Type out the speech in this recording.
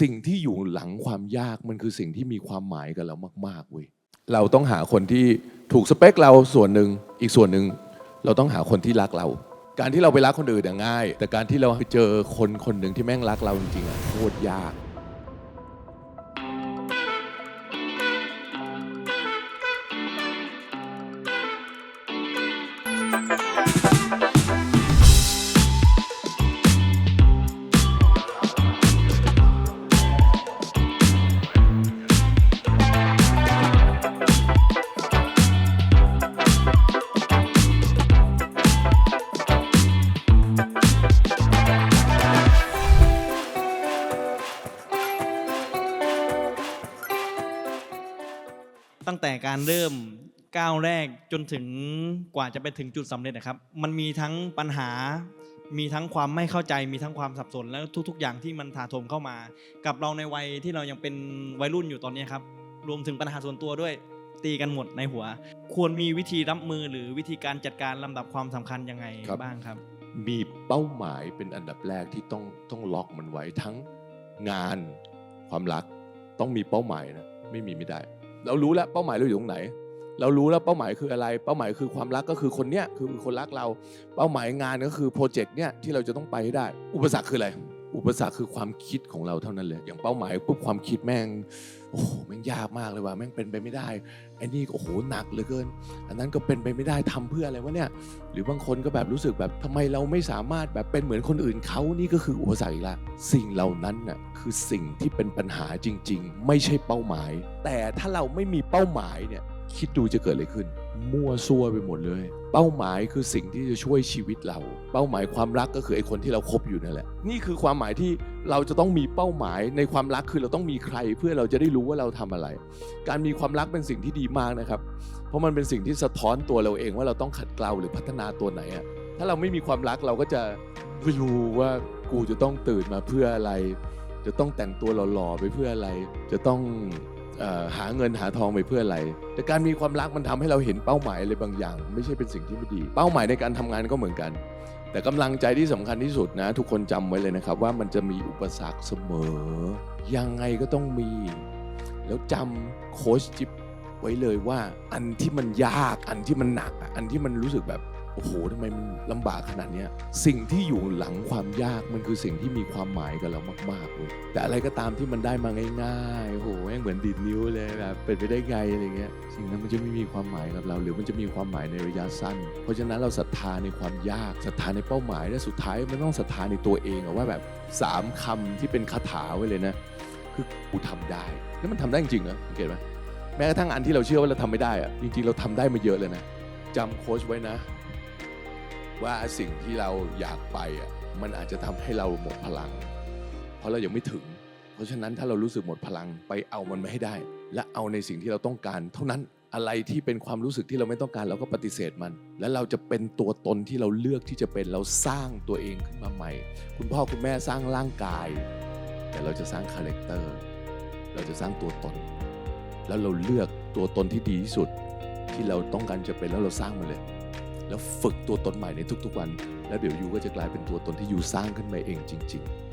สิ่งที่อยู่หลังความยากมันคือสิ่งที่มีความหมายกับเรามาก ๆเว้ยเราต้องหาคนที่ถูกสเปคเราส่วนหนึ่งอีกส่วนหนึ่งเราต้องหาคนที่รักเรา การที่เราไปรักคนอื่นง่าย แต่การที่เราไปเจอคนคนหนึ่งที่แม่งรักเราจริงๆอะโคตรยาก ตั้งแต่การเริ่มก้าวแรกจนถึงกว่าจะไปถึงจุดสำเร็จนะครับ มันมีทั้งปัญหา มีทั้งความไม่เข้าใจ มีทั้งความสับสน แล้วทุก ๆ อย่างที่มันถาโถมเข้ามา กับเราในวัยที่เรายังเป็นวัยรุ่นอยู่ตอนนี้ครับ รวมถึงปัญหาส่วนตัวด้วยตีกันหมดในหัว ควรมีวิธีรับมือหรือวิธีการจัดการลำดับความสำคัญยังไงครับบ้างครับ มีเป้าหมายเป็นอันดับแรกที่ต้องต้องล็อกมันไว้ทั้งงานความรักต้องมีเป้าหมายนะไม่มีไม่ได้ เรารู้แล้วเป้าหมายเราอยู่ตรงไหน เรารู้แล้วเป้าหมายคืออะไร เป้าหมายคือความรักก็คือคนเนี้ยคือคนรักเรา เป้าหมายงานก็คือโปรเจกต์เนี้ยที่เราจะต้องไปให้ได้ อุปสรรคคืออะไร อุปสรรคคือความคิดของเราเท่านั้นเลย อย่างเป้าหมายปุ๊บความคิดแม่งโอ้โหแม่งยากมากเลยว่ะแม่งเป็นไปไม่ได้ไอ้นี่โอ้โหหนักเหลือเกิน อันนั้นก็เป็นไปไม่ได้ทำเพื่ออะไรวะเนี่ย หรือบางคนก็แบบรู้สึกแบบทำไมเราไม่สามารถแบบเป็นเหมือนคนอื่นเขานี่ก็คืออุปสรรคอีกละสิ่งเหล่านั้นน่ะคือสิ่งที่เป็นปัญหาจริง ๆ ไม่ใช่เป้าหมาย แต่ถ้าเราไม่มีเป้าหมายเนี่ยคิดดูจะเกิดอะไรขึ้น มั่วซั่วไปหมดเลย เป้าหมายคือสิ่งที่จะช่วยชีวิตเรา เป้าหมายความรักก็คือไอ้คนที่เราคบอยู่นั่นแหละ นี่คือความหมายที่เราจะต้องมีเป้าหมายในความรักคือเราต้องมีใครเพื่อเราจะได้รู้ว่าเราทำอะไร การมีความรักเป็นสิ่งที่ดีมากนะครับ เพราะมันเป็นสิ่งที่สะท้อนตัวเราเองว่าเราต้องขัดเกลาหรือพัฒนาตัวไหนอะถ้าเราไม่มีความรักเราก็จะไม่รู้ว่ากูจะต้องตื่นมาเพื่ออะไร จะต้องแต่งตัวหล่อๆไปเพื่ออะไร จะต้อง หาเงินหาทองไปเพื่ออะไร แต่การมีความรักมันทำให้เราเห็นเป้าหมายอะไรบางอย่าง ไม่ใช่เป็นสิ่งที่ไม่ดี เป้าหมายในการทำงานก็เหมือนกัน แต่กำลังใจที่สำคัญที่สุดนะ ทุกคนจำไว้เลยนะครับ ว่ามันจะมีอุปสรรคเสมอ ยังไงก็ต้องมี แล้วจำโค้ชจิ๊บไว้เลยว่า อันที่มันยากอันที่มันหนักอันที่มันรู้สึกแบบ โอ้โหทำไมมันลำบากขนาดเนี้ยสิ่งที่อยู่หลังความยากมันคือสิ่งที่มีความหมายกับเรามากๆเลยแต่อะไรก็ตามที่มันได้มาง่ายๆโอ้โหแม่งเหมือนดีดนิ้วเลยแบบเป็นไปได้ไงอะไรเงี้ยสิ่งนั้นมันจะไม่มีความหมายกับเรา หรือมันจะมีความหมายในระยะสั้น เพราะฉะนั้นเราศรัทธาในความยากศรัทธาในเป้าหมายและสุดท้ายมันต้องศรัทธาในตัวเองอะว่าแบบสามคำที่เป็นคาถาไว้เลยนะคือกูทำได้แล้วมันทำได้จริงๆนะสังเกตไหมแม้กระทั่งอันที่เราเชื่อว่าเราทำไม่ได้อะจริงๆ เราทำได้มาเยอะเลยนะจำโค้ชไว้นะ ว่าสิ่งที่เราอยากไปอะมันอาจจะทำให้เราหมดพลัง เพราะเรายังไม่ถึง เพราะฉะนั้นถ้าเรารู้สึกหมดพลังไปเอามันมาให้ได้ และเอาในสิ่งที่เราต้องการ เท่านั้นอะไรที่เป็นความรู้สึกที่เราไม่ต้องการเราก็ปฏิเสธมัน แล้วเราจะเป็นตัวตนที่เราเลือกที่จะเป็นเราสร้างตัวเองขึ้นมาใหม่ คุณพ่อคุณแม่สร้างร่างกาย แต่เราจะสร้างคาแรคเตอร์เราจะสร้างตัวตน แล้วเราเลือกตัวตนที่ดีที่สุด ที่เราต้องการจะเป็นแล้วเราสร้างมันเลย แล้วฝึกตัวตนใหม่ในทุกๆวัน แล้วเดี๋ยวยูก็จะกลายเป็นตัวตนที่ยูสร้างขึ้นมาเองจริง ๆ